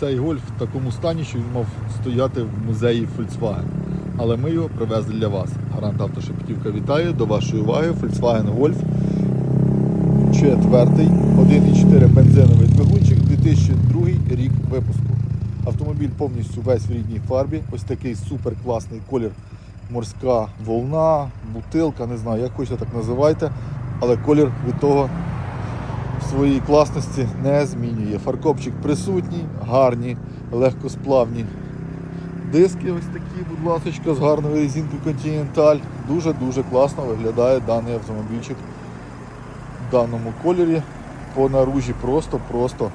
цей гольф в такому стані, що він мав стояти в музеї Volkswagen. Але ми його привезли для вас. Гарант Автошепетівка вітає до вашої уваги. Volkswagen Golf. Четвертий, 1,4 бензиновий двигунчик, 2002 рік випуску. Автомобіль повністю весь в рідній фарбі. Ось такий супер класний колір. Морська волна, бутилка, не знаю, як хочете так називайте. Але колір від того своєї класності не змінює. Фаркопчик присутній, гарні, легкосплавні диски ось такі, будь ласка, з гарною резинкою Continental. Дуже-дуже класно виглядає даний автомобільчик в даному кольорі. По наружі просто-просто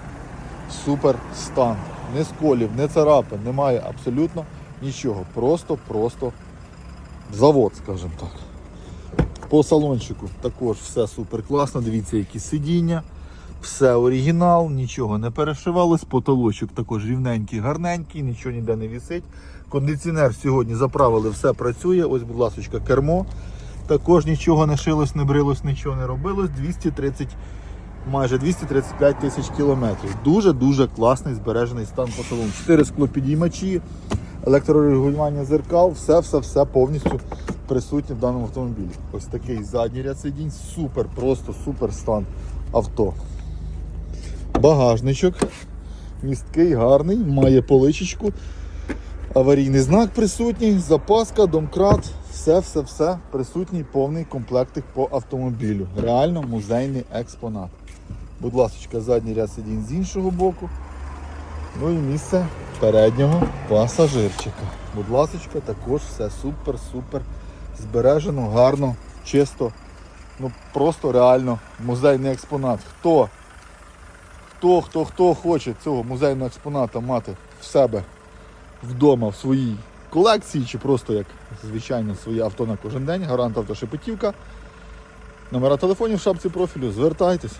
супер стан. Не сколів, не царапин, немає абсолютно нічого. Просто-просто завод, скажімо так. По салончику також все супер класно. Дивіться, які сидіння. Все оригінал, нічого не перешивалось. Потолочок також рівненький, гарненький, нічого ніде не вісить. Кондиціонер сьогодні заправили, все працює. Ось, будь ласка, кермо. Також нічого не шилось, не брилось, нічого не робилось. 230, майже 235 тисяч кілометрів. Дуже-дуже класний збережений стан по салону. Чотири склопідіймачі, електрорегулювання зеркал, все-все-все повністю присутнє в даному автомобілі. Ось такий задній ряд сидінь, супер, просто супер стан авто. Багажничок. Місткий, гарний, має поличечку. Аварійний знак присутній, запаска, домкрат, все-все-все присутній, повний комплектик по автомобілю. Реально музейний експонат. Будь ласка, задній ряд сидінь з іншого боку. Ну і місце переднього пасажирчика. Будь ласка, також все супер-супер збережено, гарно, чисто. Ну просто реально музейний експонат. Хто хто, хто, хто хоче цього музейного експоната мати в себе вдома в своїй колекції, чи просто як звичайно своє авто на кожен день, гарант автошепетівка. Номера телефонів в шапці профілю, звертайтесь.